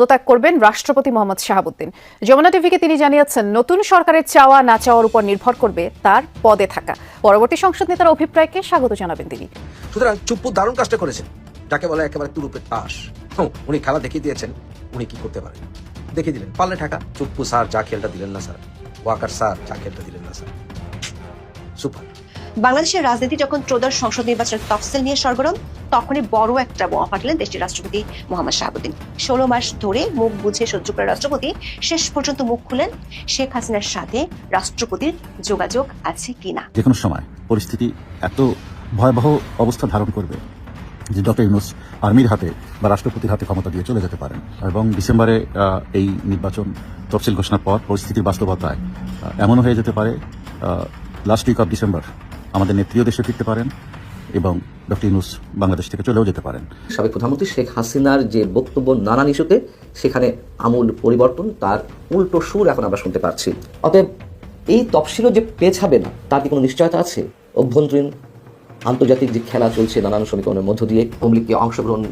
পদত্যাগ করবেন রাষ্ট্রপতি মোহাম্মদ শাহাবুদ্দিন। যমুনা টিভিকে তিনি জানিয়েছেন, নতুন সরকারের চাওয়া না চাওয়ার উপর নির্ভর করবে তার পদে থাকা। পরবর্তী সংসদ নেতার অভিপ্রায়কে স্বাগত জানাবেন তিনি। সুতরাং চুপ্পু দারুণ কাজটা করেছেন। যাকে বলে একেবারে তুরুপের তাস। উনি খেলা দেখিয়ে দিয়েছেন, উনি কি করতে পারেন? দেখিয়ে দিলেন, পারলে ঢাকা চুপ্পু স্যার, যা খেলটা দিলেন না স্যার। ওয়াকার স্যার, যা খেলটা দিলেন না স্যার। সুপার। বাংলাদেশের রাজনীতি যখন ত্রয়োদশ সংসদ নির্বাচনের তফসিল নিয়ে সরগরম, তখনই বড় একটা বোমা ফাটলেন দেশটির রাষ্ট্রপতি মোহাম্মদ শাহাবুদ্দিন। ষোলো মাস ধরে মুখ বুঝে সহ্য করে রাষ্ট্রপতি, শেষ পর্যন্ত মুখ খুলেন শেখ হাসিনার সাথে রাষ্ট্রপতির যোগাযোগ আছে কিনা। যে কোনো সময় পরিস্থিতি এত ভয়াবহ অবস্থা ধারণ করবে যে ডক্টর ইউনুস আর্মির হাতে বা রাষ্ট্রপতির হাতে ক্ষমতা দিয়ে চলে যেতে পারেন। এবং ডিসেম্বরে এই নির্বাচন তফসিল ঘোষণার পর পরিস্থিতির বাস্তবতায় এমনও হয়ে যেতে পারে লাস্ট উইক অফ ডিসেম্বর আমাদের নেত্রীয় দেশে ফিরতে পারেন এবং ডক্টর ইউনুস বাংলাদেশ থেকে চলেও যেতে পারেন। সাবেক প্রধানমন্ত্রী শেখ হাসিনার যে বক্তব্য নানান ইস্যুতে সেখানে আমূল পরিবর্তন তার উল্টো সুর এখন আমরা শুনতে পাচ্ছি। অতএব এই তফসিলও যে পেছাবে না তার কি কোনো নিশ্চয়তা আছে? অভ্যন্তরীণ আন্তর্জাতিক যে খেলা চলছে নানান সমীকরণের মধ্য দিয়ে অমলিককে অংশগ্রহণ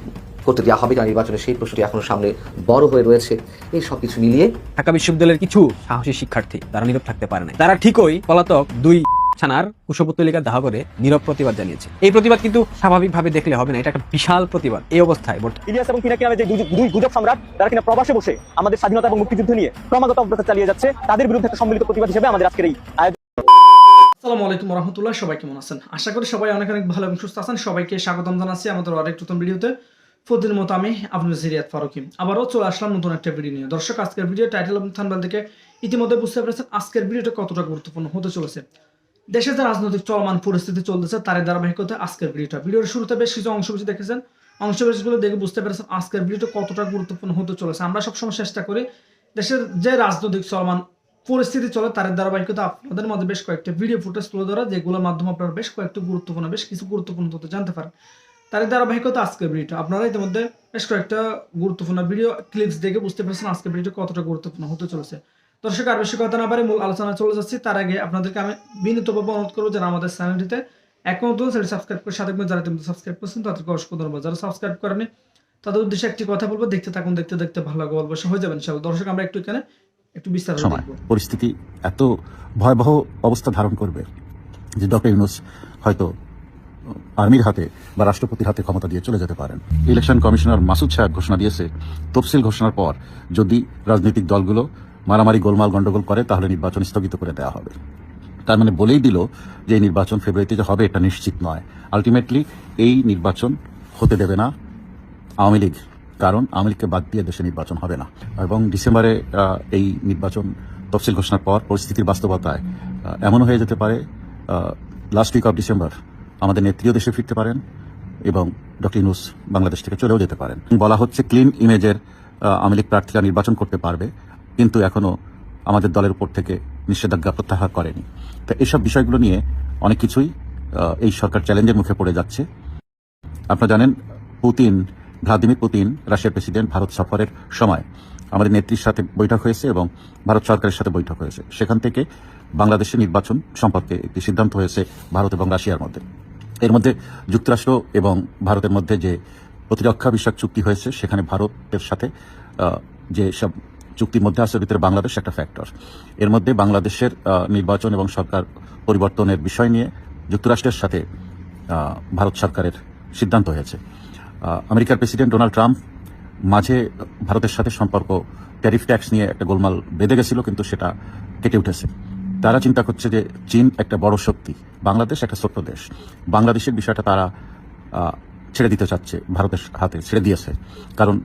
করতে দেওয়া হবে না নির্বাচনে সেই প্রশ্নটি এখনও সামনে বড় হয়ে রয়েছে। এই সব কিছু মিলিয়ে ঢাকা বিশ্ববিদ্যালয়ের কিছু সাহসী শিক্ষার্থী তারা নীরব থাকতে পারে না তারা ঠিকই পলাতক দুই ছানার কুশপুত্তলিকা দাহ করে নীরব প্রতিবাদ জানিয়েছে। এই প্রতিবাদ কিন্তু স্বাভাবিকভাবে দেখলে হবে না এটা একটা বিশাল প্রতিবাদ এই অবস্থায় বর্তমানে। ইলিয়াস এবং কিনাকি নামে যে দুই দুই গুজব সম্রাট তারা কিনা প্রবাসে বসে আমাদের স্বাধীনতা এবং মুক্তিযুদ্ধ নিয়ে ক্রমাগত অগ্রতা চালিয়ে যাচ্ছে তাদের বিরুদ্ধে একটা সম্মিলিত প্রতিবাদ হিসেবে আমাদের আজকের এই আসসালামু আলাইকুম রহমতুল্লাহ সবাই কেমন আছেন? আশা করি সবাই অনেক অনেক ভালো এবং সুস্থ আছেন। সবাইকে স্বাগতম জানাচ্ছি আমাদের আরেক নতুন ভিডিওতে। প্রতিদিন মতো আমি আপনার সিরিয়াত ফারুকি। আবারও চলে আসলাম নতুন একটা ভিডিও নিয়ে। দর্শক আজকের ভিডিও টাইটেল এবং থানবাল থেকে ইতিমধ্যে বুঝতে পেরেছেন আজকের ভিডিওটা কতটা গুরুত্বপূর্ণ হতে চলেছে। দেশে যে রাজনৈতিক চলমান পরিস্থিতি চলতেছে তার ধারাবাহিকতা আজকের ভিডিওটা ভিডিওর শুরুতে বেশ কিছু অংশ বেশি দেখেছেন। অংশ বেশগুলো দেখে বুঝতে পেরেছেন আজকের ভিডিওটা কতটা গুরুত্বপূর্ণ হতে চলেছে। আমরা সবসময় চেষ্টা করি দেশের যে রাজনৈতিক চলমান পরিস্থিতি চলে তার ধারাবাহিকতা আপনাদের মধ্যে বেশ কয়েকটা ভিডিও ফুটেজ তুলে ধরা, যেগুলোর মাধ্যমে আপনারা বেশ কয়েকটা গুরুত্বপূর্ণ, বেশ কিছু গুরুত্বপূর্ণ তথ্য জানতে পারেন। তার ধারাবাহিকতা আজকের ভিডিওটা আপনারা ইতিমধ্যে বেশ কয়েকটা গুরুত্বপূর্ণ ভিডিও ক্লিপস দেখে বুঝতে পেরেছেন আজকের ভিডিও কতটা গুরুত্বপূর্ণ হতে চলেছে। দর্শক আর বেশি কথা না পারে মূল আলোচনা চলে যাচ্ছি। তার আগে আপনাদেরকে আমি বিনীতভাবে অনুরোধ করব যারা আমাদের চ্যানেলটিতে এখন নতুন সেটি সাবস্ক্রাইব করে সাথে যারা তুমি সাবস্ক্রাইব করছেন তাদেরকে অসংখ্য ধন্যবাদ। যারা সাবস্ক্রাইব করেনি তাদের উদ্দেশ্যে একটি কথা বলব দেখতে থাকুন দেখতে দেখতে ভালো লাগবে অল্প হয়ে যাবেন ইনশাআল্লাহ। দর্শক আমরা একটু এখানে একটু বিস্তারিত সময়। পরিস্থিতি এত ভয়াবহ অবস্থা ধারণ করবে যে ডক্টর ইউনুস হয়তো আর্মির হাতে বা রাষ্ট্রপতির হাতে ক্ষমতা দিয়ে চলে যেতে পারেন। ইলেকশন কমিশনার মাসুদ সাহেব ঘোষণা দিয়েছে তফসিল ঘোষণার পর যদি রাজনৈতিক দলগুলো মারামারি গোলমাল গন্ডগোল করে, তাহলে নির্বাচন স্থগিত করে দেওয়া হবে। তার মানে বলেই দিল যে এই নির্বাচন ফেব্রুয়ারিতে যে হবে, এটা নিশ্চিত নয়। আলটিমেটলি এই নির্বাচন হতে দেবে না আওয়ামী লীগ, কারণ আওয়ামী লীগকে বাদ দিয়ে দেশে নির্বাচন হবে না। এবং ডিসেম্বরে এই নির্বাচন তফসিল ঘোষণার পর পরিস্থিতির বাস্তবতায় এমনও হয়ে যেতে পারে লাস্ট উইক অফ ডিসেম্বর আমাদের নেত্রীয় দেশে ফিরতে পারেন এবং ডক্টর ইউনুস বাংলাদেশ থেকে চলেও যেতে পারেন। বলা হচ্ছে ক্লিন ইমেজের আওয়ামী লীগ প্রার্থীরা নির্বাচন করতে পারবে। কিন্তু এখনও আমাদের দলের উপর থেকে নিষেধাজ্ঞা প্রত্যাহার করেনি। তো এসব বিষয়গুলো নিয়ে অনেক কিছুই এই সরকার চ্যালেঞ্জের মুখে পড়ে যাচ্ছে। আপনারা জানেন, পুতিন, ভ্লাদিমির পুতিন, রাশিয়ার প্রেসিডেন্ট, ভারত সফরের সময় আমাদের নেত্রীর সাথে বৈঠক হয়েছে এবং ভারত সরকারের সাথে বৈঠক হয়েছে। সেখান থেকে বাংলাদেশের নির্বাচন সম্পর্কে একটি সিদ্ধান্ত হয়েছে ভারত এবং রাশিয়ার মধ্যে। এর মধ্যে যুক্তরাষ্ট্র এবং ভারতের মধ্যে যে প্রতিরক্ষা বিষয়ক চুক্তি হয়েছে, সেখানে ভারতের সাথে যে সব চুক্তির মধ্যে আসার ভিতরে বাংলাদেশ একটা ফ্যাক্টর এর মধ্যে বাংলাদেশের নির্বাচন এবং সরকার পরিবর্তনের বিষয় নিয়ে যুক্তরাষ্ট্রের সাথে ভারত সরকারের সিদ্ধান্ত হয়েছে। আমেরিকার প্রেসিডেন্ট ডোনাল্ড ট্রাম্প মাঝে ভারতের সাথে সম্পর্ক ট্যারিফ ট্যাক্স নিয়ে একটা গোলমাল বেঁধে গেছিল, কিন্তু সেটা কেটে উঠেছে। তারা চিন্তা করছে যে চীন একটা বড় শক্তি, বাংলাদেশ একটা ছোট্ট দেশ। বাংলাদেশের বিষয়টা তারা ছেড়ে দিতে চাচ্ছে, ভারতের হাতে ছেড়ে দিয়েছে। কারণ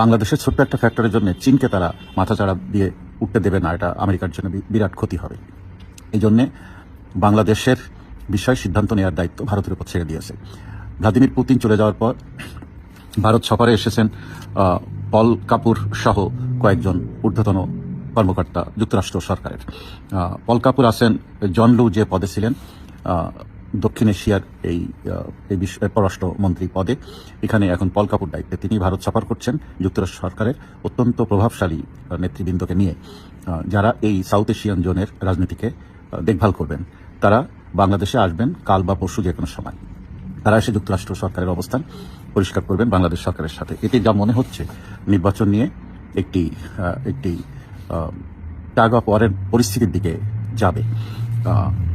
বাংলাদেশের ছোট্ট একটা ফ্যাক্টরের জন্য চীনকে তারা মাথাচাড়া দিয়ে উঠতে দেবে না, এটা আমেরিকার জন্য বিরাট ক্ষতি হবে। এই জন্যে বাংলাদেশের বিষয় সিদ্ধান্ত নেওয়ার দায়িত্ব ভারতের উপর ছেড়ে দিয়েছে। ভ্লাদিমির পুতিন চলে যাওয়ার পর ভারত সফরে এসেছেন পল কাপুর সহ কয়েকজন ঊর্ধ্বতন কর্মকর্তা যুক্তরাষ্ট্র সরকারের। পল কাপুর আছেন জন লু যে পদে ছিলেন দক্ষিণ এশিয়ার এই এই বিষয়ে পররাষ্ট্রমন্ত্রী পদে। এখানে এখন পল কাপুর দায়িত্বে তিনি ভারত সফর করছেন যুক্তরাষ্ট্র সরকারের অত্যন্ত প্রভাবশালী নেতৃবৃন্দকে নিয়ে। যারা এই সাউথ এশিয়ান জোনের রাজনীতিকে দেখভাল করবেন, তারা বাংলাদেশে আসবেন কাল বা পরশু যে কোনো সময়। তারা এসে যুক্তরাষ্ট্র সরকারের অবস্থান পরিষ্কার করবেন বাংলাদেশ সরকারের সাথে। এতে যা মনে হচ্ছে, নির্বাচন নিয়ে একটি একটি টাগ অফ ওয়ারের পরিস্থিতির দিকে যাবে।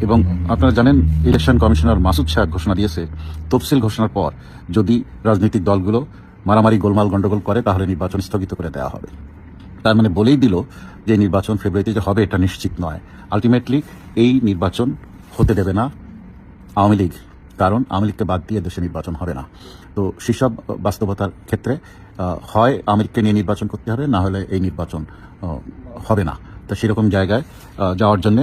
এবং আপনারা জানেন, ইলেকশন কমিশনার মাসুদ শাহ ঘোষণা দিয়েছে, তফসিল ঘোষণার পর যদি রাজনৈতিক দলগুলো মারামারি গোলমাল গন্ডগোল করে, তাহলে নির্বাচন স্থগিত করে দেওয়া হবে। তার মানে বলেই দিল যে নির্বাচন ফেব্রুয়ারিতে যে হবে, এটা নিশ্চিত নয়। আলটিমেটলি এই নির্বাচন হতে দেবে না আওয়ামী লীগ, কারণ আওয়ামী লীগকে বাদ দিয়ে দেশে নির্বাচন হবে না। তো সেসব বাস্তবতার ক্ষেত্রে হয় আওয়ামী লীগকে নিয়ে নির্বাচন করতে হবে, না হলে এই নির্বাচন হবে না। তো সেরকম জায়গায় যাওয়ার জন্য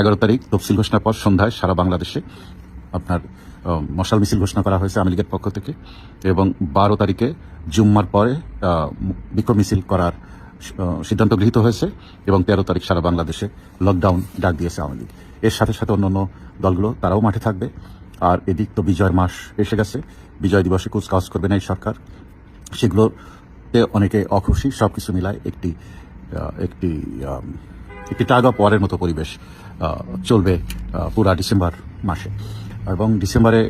এগারো তারিখ তফসিল ঘোষণার পর সন্ধ্যায় সারা বাংলাদেশে আপনার মশাল মিছিল ঘোষণা করা হয়েছে আওয়ামী পক্ষ থেকে এবং বারো তারিখে জুম্মার পরে বিক্ষোভ মিছিল করার সিদ্ধান্ত গৃহীত হয়েছে এবং তেরো তারিখ সারা বাংলাদেশে লকডাউন ডাক দিয়েছে আওয়ামী লীগ। এর সাথে সাথে অন্যান্য দলগুলো তারাও মাঠে থাকবে। আর এদিক তো বিজয়ের মাস এসে গেছে। বিজয় দিবসে কুচকাওয়াজ করবে না এই সরকার। সেগুলোতে অনেকে অখুশি, সবকিছু মিলায় একটি একটি একটি টাগ ওয়ারের মতো পরিবেশ চলবে পুরা ডিসেম্বর মাসে। এবং ডিসেম্বরে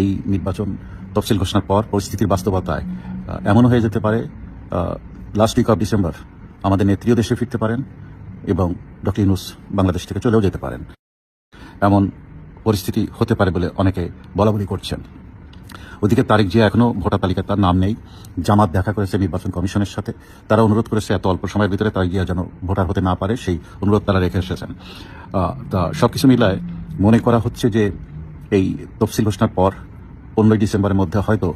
এই নির্বাচন তফসিল ঘোষণার পর পরিস্থিতির বাস্তবতায় এমনও হয়ে যেতে পারে লাস্ট উইক অফ ডিসেম্বর আমাদের নেত্রীয় দেশে ফিরতে পারেন এবং ডক্টর ইউনুস বাংলাদেশ থেকে চলেও যেতে পারেন। এমন পরিস্থিতি হতে পারে বলে অনেকে বলাবলি করছেন। ওদিকে তারিখ জিয়া এখনও ভোটার তালিকায় তার নাম নেই। জামাত দেখা করেছে নির্বাচন কমিশনের সাথে। তারা অনুরোধ করেছে এত অল্প সময়ের ভিতরে তারা গিয়ে যেন ভোটার হতে না পারে, সেই অনুরোধ তারা রেখে এসেছেন। তা সবকিছু মিলায় মনে করা হচ্ছে যে এই তফসিল ঘোষণার পর পনেরোই ডিসেম্বরের মধ্যে হয়তো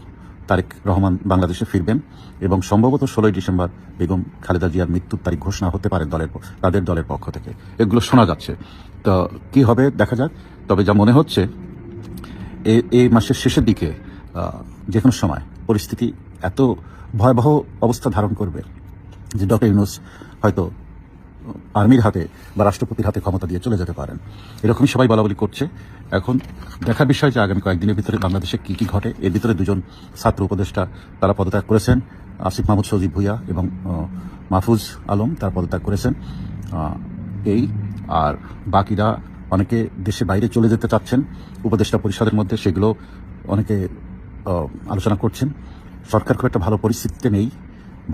তারেক রহমান বাংলাদেশে ফিরবেন এবং সম্ভবত ষোলোই ডিসেম্বর বেগম খালেদা জিয়ার মৃত্যুর তারিখ ঘোষণা হতে পারে দলের তাদের দলের পক্ষ থেকে। এগুলো শোনা যাচ্ছে। তো কি হবে দেখা যাক। তবে যা মনে হচ্ছে এই মাসের শেষের দিকে যে কোনো সময় পরিস্থিতি এত ভয়াবহ অবস্থা ধারণ করবে যে ডক্টর ইউনুস হয়তো আর্মির হাতে বা রাষ্ট্রপতির হাতে ক্ষমতা দিয়ে চলে যেতে পারেন। এরকমই সবাই বলা বলি করছে। এখন দেখার বিষয় যে আগামী কয়েকদিনের ভিতরে বাংলাদেশে কি কি ঘটে, এর ভিতরে দুজন ছাত্র উপদেষ্টা তারা পদত্যাগ করেছেন, আসিফ মাহমুদ সজিব ভুইয়া এবং মাহফুজ আলম তারা পদত্যাগ করেছেন। এই আর বাকিরা অনেকে দেশে বাইরে চলে যেতে চাচ্ছেন। উপদেষ্টা পরিষদের মধ্যে সেগুলো অনেকে আলোচনা করছেন। সরকার খুব একটা ভালো পরিস্থিতিতে নেই।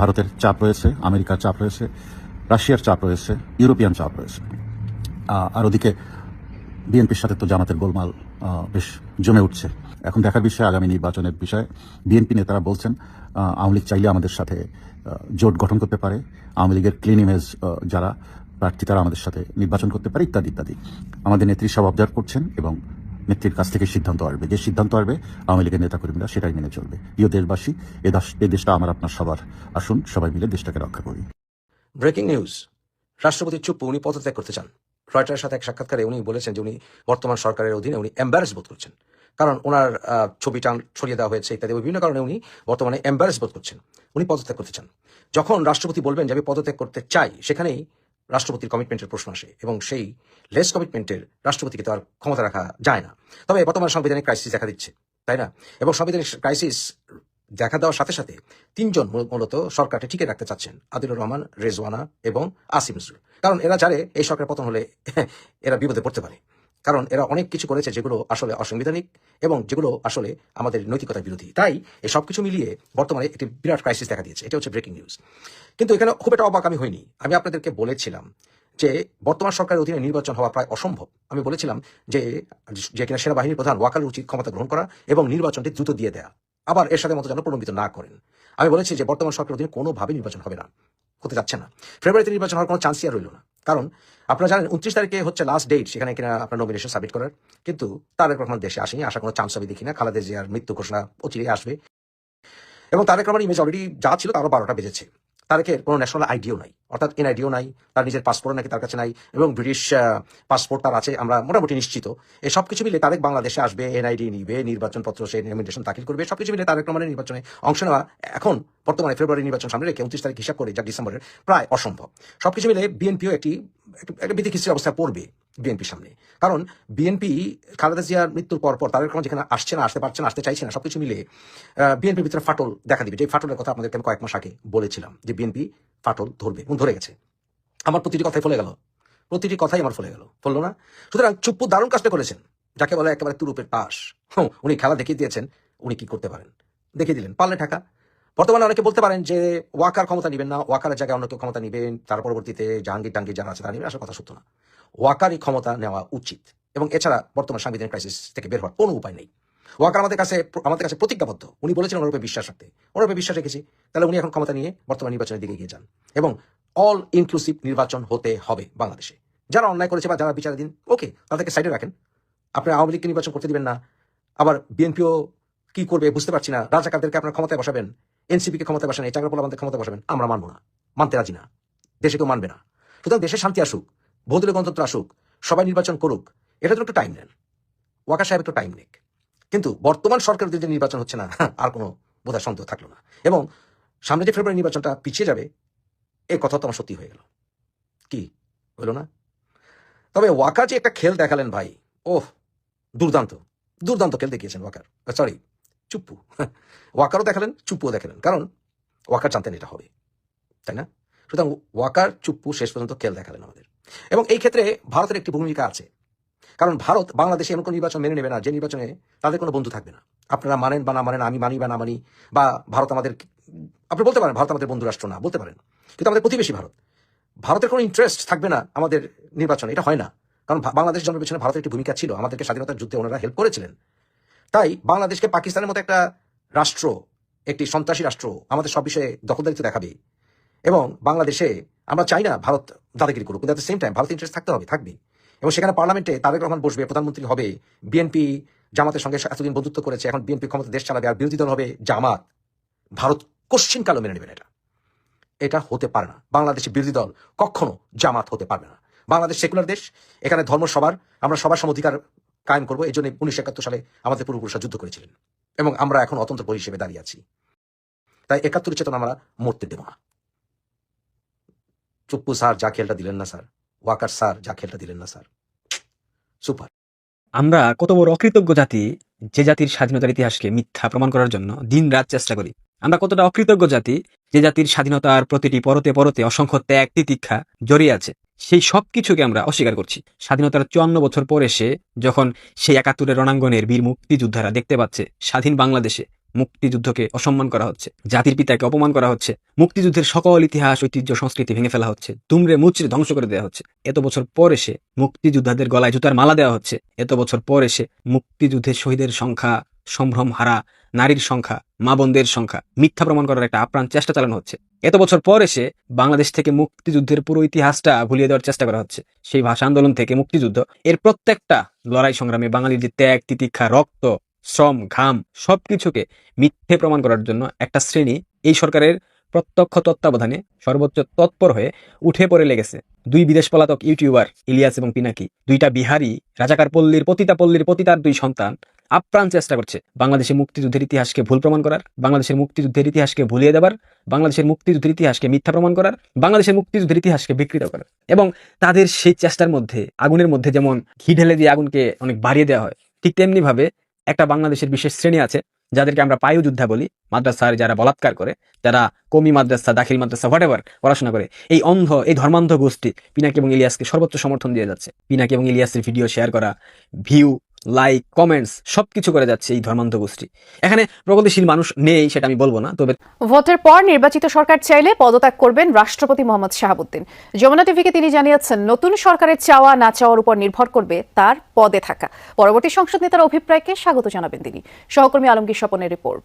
ভারতের চাপ রয়েছে, আমেরিকার চাপ রয়েছে, রাশিয়ার চাপ রয়েছে, ইউরোপিয়ান চাপ রয়েছে। আর ওদিকে বিএনপির সাথে তো জামাতের গোলমাল বেশ জমে উঠছে। এখন দেখার বিষয়, আগামী নির্বাচনের বিষয়ে। বিএনপি নেতারা বলছেন আওয়ামী লীগ চাইলে আমাদের সাথে জোট গঠন করতে পারে। আওয়ামী লীগের ক্লিন ইমেজ যারা, প্রার্থী তারা আমাদের সাথে নির্বাচন করতে পারে, ইত্যাদি ইত্যাদি। আমাদের নেত্রী সব অবজার্ভ করছেন এবং নেত্রীর কাছ থেকে সিদ্ধান্ত আসবে। যে সিদ্ধান্ত আসবে, আওয়ামী লীগের নেতাকর্মীরা সেটাই মেনে চলবে। প্রিয় দেশবাসী, এ এ দেশটা আমার, আপনার সবার। আসুন, সবাই মিলে দেশটাকে রক্ষা করি। Breaking news. রাষ্ট্রপতি চুপ্পু উনি পদত্যাগ করতে চান। রয়টারের সাথে এক সাক্ষাৎকারে উনি বলেছেন যে উনি বর্তমান সরকারের অধীনে উনি এম্বারেস বোধ করছেন। কারণ ওনার ছবি টান ছড়িয়ে দেওয়া হয়েছে ইত্যাদি। বিভিন্ন কারণে উনি বর্তমানে এম্বারেস বোধ করছেন। উনি পদত্যাগ করতে চান। যখন রাষ্ট্রপতি বলবেন যে আমি পদত্যাগ করতে চাই, সেখানেই রাষ্ট্রপতির কমিটমেন্টের প্রশ্ন আসে এবং সেই লেস কমিটমেন্টের রাষ্ট্রপতিকে তো আর ক্ষমতা রাখা যায় না। তবে বর্তমান সাংবিধানিক ক্রাইসিস দেখা দিচ্ছে, তাই না? এবং সাংবিধানিক ক্রাইসিস দেখা দেওয়ার সাথে সাথে তিনজন মূল- মূলত সরকারকে টিকে রাখতে চাচ্ছেন, আদিলুর রহমান, রেজওয়ানা এবং আসিম নজরুল। কারণ এরা জানে এই সরকার পতন হলে এরা বিপদে পড়তে পারে। কারণ এরা অনেক কিছু করেছে যেগুলো আসলে অসাংবিধানিক এবং যেগুলো আসলে আমাদের নৈতিকতার বিরোধী। তাই এই সবকিছু মিলিয়ে বর্তমানে একটি বিরাট ক্রাইসিস দেখা দিয়েছে। এটা হচ্ছে ব্রেকিং নিউজ কিন্তু এখানে খুব একটা অবাক আমি হইনি। আমি আপনাদেরকে বলেছিলাম যে বর্তমান সরকারের অধীনে নির্বাচন হওয়া প্রায় অসম্ভব। আমি বলেছিলাম যে যে কিনা সেনাবাহিনীর প্রধান ওয়াকালের উচিত ক্ষমতা গ্রহণ করা এবং নির্বাচনটি দ্রুত দিয়ে দেয়া। আবার এর সাথে মতো যেন প্রলম্বিত না করেন। আমি বলেছি যে বর্তমান সরকারের অধীনে কোনোভাবে নির্বাচন হবে না। হতে যাচ্ছে না। ফেব্রুয়ারিতে নির্বাচন হওয়ার কোনো চান্সই আর রইল না। কারণ আপনারা জানেন উনত্রিশ তারিখে হচ্ছে লাস্ট ডেট সেখানে কিনা আপনার নমিনেশন সাবমিট করার। কিন্তু তারেক রহমান দেশে আসেনি আসার কোনো চান্স আমি দেখি না। খালেদা জিয়ার মৃত্যু ঘোষণা অচিরেই আসবে। এবং তারেক রহমান ইমেজ অলরেডি যা ছিল তারও বারোটা বেজেছে। তারেকের কোনো ন্যাশনাল আইডিও নাই, অর্থাৎ এনআইডিও নাই, তার নিজের পাসপোর্ট নাকি তার কাছে নাই, এবং ব্রিটিশ পাসপোর্ট তার আছে, আমরা মোটামুটি নিশ্চিত। এই সব কিছু মিলে তারেক বাংলাদেশে আসবে এনআইডি নিবে নির্বাচনপত্র সে নমিনেশন দাখিল করবে, সব কিছু মিলে তারেক রহমানের নির্বাচনে অংশ নেওয়া এখন বর্তমানে ফেব্রুয়ারি নির্বাচন সামনে রেখে উনত্রিশ তারিখ হিসাব করে, যা ডিসেম্বরের প্রায় অসম্ভব। সব কিছু মিলে বিএনপিও একটি একটি- বিধিখিস্তির অবস্থায় পড়বে বিএনপির সামনে। কারণ বিএনপি, খালেদা জিয়ার মৃত্যুর পর পর তারেক রহমান যেখানে আসছে না, আসতে পারছে না, আসতে চাইছে না, সবকিছু মিলে বিএনপির ভিতরে ফাটল দেখা দিবে। যে ফাটলের কথা আপনাদেরকে আমি কয়েক মাস আগে বলেছিলাম যে বিএনপি ফাটল ধরবে, এবং ধরে গেছে। আমার প্রতিটি কথাই ফলে গেল। প্রতিটি কথাই আমার ফলে গেল। ফললো না? সুতরাং চুপ্পু দারুণ কাজটা করেছেন। যাকে বলে একেবারে তুরুপের পাশ উনি খেলা দেখিয়ে দিয়েছেন, উনি কি করতে পারেন? দেখিয়ে দিলেন। পারলে টাকা বর্তমানে অনেকে বলতে পারেন যে ওয়াকার ক্ষমতা নেবেন না, ওয়াকারের জায়গায় অন্য কেউ ক্ষমতা নেবেন, তার পরবর্তীতে জাহাঙ্গীর টাঙ্গির যারা আছে তারা নেবেন, আসলে কথা সত্য না। ওয়াকারই ক্ষমতা নেওয়া উচিত। এবং এছাড়া বর্তমান সাংবিধানিক ক্রাইসিস থেকে বের হওয়ার কোনো উপায় নেই। ওয়াকার আমাদের কাছে আমাদের কাছে প্রতিজ্ঞাবদ্ধ। উনি বলেছেন ওনার উপরে বিশ্বাস রাখতে। ওনার উপরে বিশ্বাস রেখেছি। তাহলে উনি এখন ক্ষমতা নিয়ে বর্তমান নির্বাচনের দিকে এগিয়ে যান। এবং অল ইনক্লুসিভ নির্বাচন হতে হবে বাংলাদেশে। যারা অন্যায় করেছে বা যারা বিচারাধীন ওকে তাদেরকে সাইডে রাখেন। আপনি আওয়ামী লীগকে নির্বাচন করতে দিবেন না। আবার বিএনপিও কি করবে বুঝতে পারছি না। রাজাকারদেরকে আপনার ক্ষমতায় বসাবেন। এনসিপি কে ক্ষমতায় বসাবেন এই চাকরা পোলাবানদের ক্ষমতায় বসাবেন, আমরা মানবো না, মানতে রাজি না, দেশে কেউ মানবে না। সুতরাং দেশে শান্তি আসুক বহুদলীয় গণতন্ত্র আসুক, সবাই নির্বাচন করুক, এটা জন্য একটু টাইম নেন। ওয়াকা সাহেব একটু টাইম নেক। কিন্তু বর্তমান সরকারের যে নির্বাচন হচ্ছে না আর কোনো বোধহয় সন্দেহ থাকল না। এবং সামনে যে ফেব্রুয়ারি নির্বাচনটা পিছিয়ে যাবে এই কথা তো আমার সত্যি হয়ে গেল। কি? হলো না? তবে ওয়াকার যে একটা খেল দেখালেন ভাই, ওহ, দুর্দান্ত দুর্দান্ত খেল দেখিয়েছেন ওয়াকার সরি চুপ্পু। ওয়াকারও দেখালেন, চুপ্পুও দেখালেন। কারণ ওয়াকার জানতেন এটা হবে। তাই না? সুতরাং ওয়াকার, চুপ্পু শেষ পর্যন্ত খেল দেখালেন আমাদের। এবং এই ক্ষেত্রে ভারতের একটি ভূমিকা আছে। কারণ ভারত বাংলাদেশে এমন কোনো নির্বাচন মেনে নেবে না, যে নির্বাচনে তাদের কোনো বন্ধু থাকবে না। আপনারা মানেন বা না মানেন, আমি মানি বা না মানি, বা ভারত আমাদের আপনি বলতে পারেন, ভারত আমাদের বন্ধু রাষ্ট্র না, বলতে পারেন। কিন্তু আমাদের প্রতিবেশী ভারত। ভারতের কোনো ইন্টারেস্ট থাকবে না আমাদের নির্বাচনে, এটা হয় না। কারণ বাংলাদেশ জন্মের পেছনে ভারতের একটি ভূমিকা ছিল। আমাদেরকে স্বাধীনতার যুদ্ধে ওনারা হেল্প করেছিলেন। তাই বাংলাদেশকে পাকিস্তানের মতো একটা রাষ্ট্র, একটি সন্ত্রাসী রাষ্ট্র আমাদের সব বিষয়ে দখলদারিত্ব দেখাবে। এবং বাংলাদেশে আমরা চাই না ভারত দাদাগিরি করুক, কিন্তু at same time Bharat interest থাকতে হবে, থাকবে। এবং সেখানে পার্লামেন্টে তারেক রহমান বসবে, প্রধানমন্ত্রী হবে বিএনপি জামাতের সঙ্গে এতদিন বন্ধুত্ব করেছে, এখন বিএনপি ক্ষমতা দেশ চালাবে, আর বিরোধী দল হবে জামাত। ভারত কোশ্চিন কালো মেনে নেবেন এটা। এটা হতে পারে না। বাংলাদেশের বিরোধী দল কখনো জামাত হতে পারবে না। বাংলাদেশ সেকুলার দেশ, এখানে ধর্ম সবার, আমরা সবার সম অধিকার কায়েম করব, এই জন্য উনিশশো একাত্তর সালে আমাদের পূর্বপুরুষরা যুদ্ধ করেছিলেন। এবং আমরা এখন অতন্ত্র হিসেবে দাঁড়িয়ে আছি। তাই একাত্তর চেতনা আমরা মরতে দেব না। চুপ্পু স্যার, যা খেলটা দিলেন না স্যার। ওয়াকার স্যার, যা খেলটা দিলেন না স্যার। সুপার। আমরা কত বড় অকৃতজ্ঞ জাতি, যে জাতির স্বাধীনতার ইতিহাসকে মিথ্যা প্রমাণ করার জন্য দিন রাত চেষ্টা করি। আমরা কতটা অকৃতজ্ঞ জাতি, যে জাতির স্বাধীনতার প্রতিটি পরতে পরতে অসংখ্য ত্যাগ তিতিক্ষা জড়িয়ে আছে। সেই সব কিছুকে আমরা অস্বীকার করছি। স্বাধীনতার চুয়ান্ন বছর পর এসে যখন সেই একাত্তরের রণাঙ্গনের বীর মুক্তিযোদ্ধারা দেখতে পাচ্ছে, স্বাধীন বাংলাদেশে মুক্তিযুদ্ধকে অসম্মান করা হচ্ছে, জাতির পিতাকে অপমান করা হচ্ছে, মুক্তিযুদ্ধের সকল ইতিহাস, ঐতিহ্য, সংস্কৃতি ভেঙে ফেলা হচ্ছে তুমরে মুচড়ে ধ্বংস করে দেওয়া হচ্ছে। এত বছর পর এসে মুক্তিযোদ্ধাদের গলায় জুতার মালা দেওয়া হচ্ছে। এত বছর পর এসে মুক্তিযুদ্ধের শহীদের সংখ্যা সম্ভ্রম হারা নারীর সংখ্যা, মা বোনদের সংখ্যা, মিথ্যা প্রমাণ করার একটা আপ্রাণ চেষ্টা চালানো হচ্ছে। এত বছর পর এসে বাংলাদেশ থেকে মুক্তিযুদ্ধের পুরো ইতিহাসটা ভুলিয়ে দেওয়ার চেষ্টা করা হচ্ছে। সেই ভাষা আন্দোলন থেকে মুক্তিযুদ্ধ, এর প্রত্যেকটা লড়াই সংগ্রামে বাঙালির যে ত্যাগ, তিতিক্ষা, রক্ত, শ্রম, ঘাম, সবকিছুকে মিথ্যে প্রমাণ করার জন্য একটা শ্রেণি এই সরকারের প্রত্যক্ষ তত্ত্বাবধানে সর্বোচ্চ তৎপর হয়ে উঠে পড়ে লেগেছে। দুই বিদেশ পলাতক ইউটিউবার ইলিয়াস এবং পিনাকি, দুইটা বিহারি, রাজাকার পল্লীর পতিতা পল্লীর পতিতার দুই সন্তান আপ্রাণ চেষ্টা করছে। বাংলাদেশের মুক্তিযুদ্ধের ইতিহাসকে ভুল প্রমাণ করার, বাংলাদেশের মুক্তিযুদ্ধের ইতিহাসকে ভুলিয়ে দেবার, বাংলাদেশের মুক্তিযুদ্ধের ইতিহাসকে মিথ্যা প্রমাণ করার, বাংলাদেশের মুক্তিযুদ্ধের ইতিহাসকে বিকৃত করার। এবং তাদের সেই চেষ্টার মধ্যে, আগুনের মধ্যে যেমন ঘি ঢেলে দিয়ে আগুনকে অনেক বাড়িয়ে দেওয়া হয়, ঠিক তেমনি ভাবে একটা বাংলাদেশের বিশেষ শ্রেণি আছে, যাদেরকে আমরা পায়ু যোদ্ধা বলি, মাদ্রাসার যারা বলাৎকার করে, যারা কমি মাদ্রাসা, দাখিল মাদ্রাসা হোয়াট পড়াশোনা করে, এই অন্ধ, এই ধর্মান্ধ গোষ্ঠী পিনাকি এবং ইলিয়াসকে সর্বোচ্চ সমর্থন দিয়ে যাচ্ছে। পিনাকি এবং ইলিয়াসের ভিডিও শেয়ার করা ভিউ লাইক কমেন্টস সবকিছু করে যাচ্ছে এই ধর্মান্ধ গোষ্ঠী। এখানে প্রগতিশীল মানুষ নেই, সেটা আমি বলব না, তবে ভোটের পর নির্বাচিত সরকার চাইলে পদত্যাগ করবেন রাষ্ট্রপতি মোহাম্মদ শাহাবুদ্দিন। যমুনা টিভিকে তিনি জানিয়েছেন, নতুন সরকারের চাওয়া না চাওয়ার উপর নির্ভর করবে তার পদে থাকা। পরবর্তী সংসদ নেতার অভিপ্রায়কে স্বাগত জানাবেন তিনি। সহকর্মী আলমগীর স্বপনের রিপোর্ট।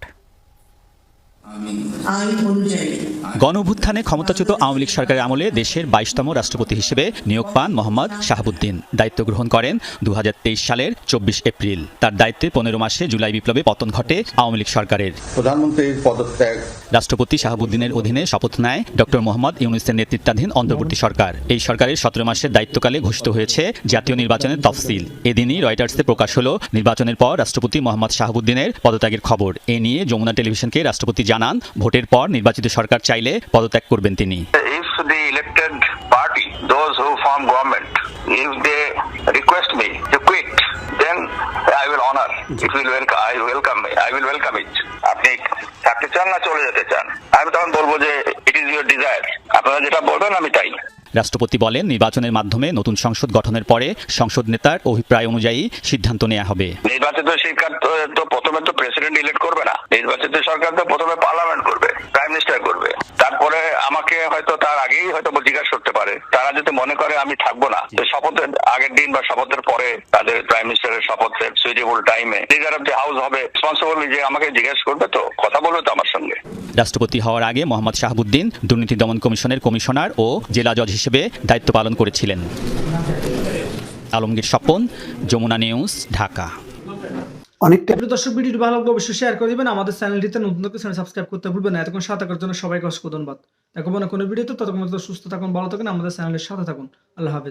গণঅভ্যুত্থানে ক্ষমতাচ্যুত আওয়ামী লীগ সরকারের আমলে দেশের বাইশতম রাষ্ট্রপতি হিসেবে নিয়োগ পান মোহাম্মদ শাহাবুদ্দিন। দায়িত্ব গ্রহণ করেন দু হাজার তেইশ সালের চব্বিশ এপ্রিল। তার দায়িত্বে পনেরো মাসে জুলাই বিপ্লবে পতন ঘটে আওয়ামী লীগ সরকারের। প্রধানমন্ত্রীর পদত্যাগ রাষ্ট্রপতি শাহাবুদ্দিনের অধীনে শপথ নেয় ডক্টর মোহাম্মদ ইউনুসের নেতৃত্বাধীন অন্তর্বর্তী সরকার। এই সরকারের সতেরো মাসের দায়িত্বকালে ঘোষিত হয়েছে জাতীয় নির্বাচনের তফসিল। এদিনই রয়টার্সে প্রকাশ হলো নির্বাচনের পর রাষ্ট্রপতি মোহাম্মদ শাহাবুদ্দিনের পদত্যাগের খবর। এ নিয়ে যমুনা টেলিভিশনকে রাষ্ট্রপতি জানান, ভোটের পর নির্বাচিত সরকার চাইলে পদত্যাগ করবেন তিনি। থাকতে চান না চলে যেতে চান, আমি তখন বলব যে ইট ইজ ইউর ডিজায়ার আপনারা যেটা বলবেন, আমি তাই। রাষ্ট্রপতি বলেন নির্বাচনের মাধ্যমে নতুন সংসদ গঠনের পরে সংসদ নেতার অভিপ্রায় অনুযায়ী সিদ্ধান্ত নেওয়া হবে। নির্বাচিত সরকার তো- প্রথমে তো প্রেসিডেন্ট ইলেক্ট করবে না। নির্বাচিত সরকার তো প্রথমে পার্লামেন্ট করবে প্রাইম মিনিস্টার করবে। তারপরে আমাকে হয়তো তার আগেই হয়তো জিজ্ঞাসা করতে পারে। তারা যদি মনে করে আমি থাকব না তো শপথের আগের দিন বা শপথের পরে তাদের প্রাইম মিনিস্টারের শপথের সুইটেবল টাইমে লিডার অফ দি হাউস হবে। রেসপন্সিবল যে আমাকে জিজ্ঞেস করবে তো কথা বলবে তো আমার সঙ্গে। রাষ্ট্রপতি হওয়ার আগে মোহাম্মদ শাহাবুদ্দিন দুর্নীতি দমন কমিশনের কমিশনার ও জেলা জজ হিসেবে দায়িত্ব পালন করেছিলেন। আলমগীর স্বপন যমুনা নিউজ ঢাকা। অনেকটা প্রিয় দর্শক ভিডিওটি ভালো লাগলে অবশ্যই শেয়ার করে দিবেন। আমাদের চ্যানেলটিতে নতুন নতুন চ্যানেল সাবস্ক্রাইব করতে ভুলবেন না। এতক্ষণ সাথে থাকার জন্য সবাইকে অসংখ্য ধন্যবাদ। দেখো না কোনো ভিডিওতে। ততক্ষণ সুস্থ থাকুন ভালো থাকুন। আমাদের চ্যানেলের সাথে থাকুন। আল্লাহ হাফেজ।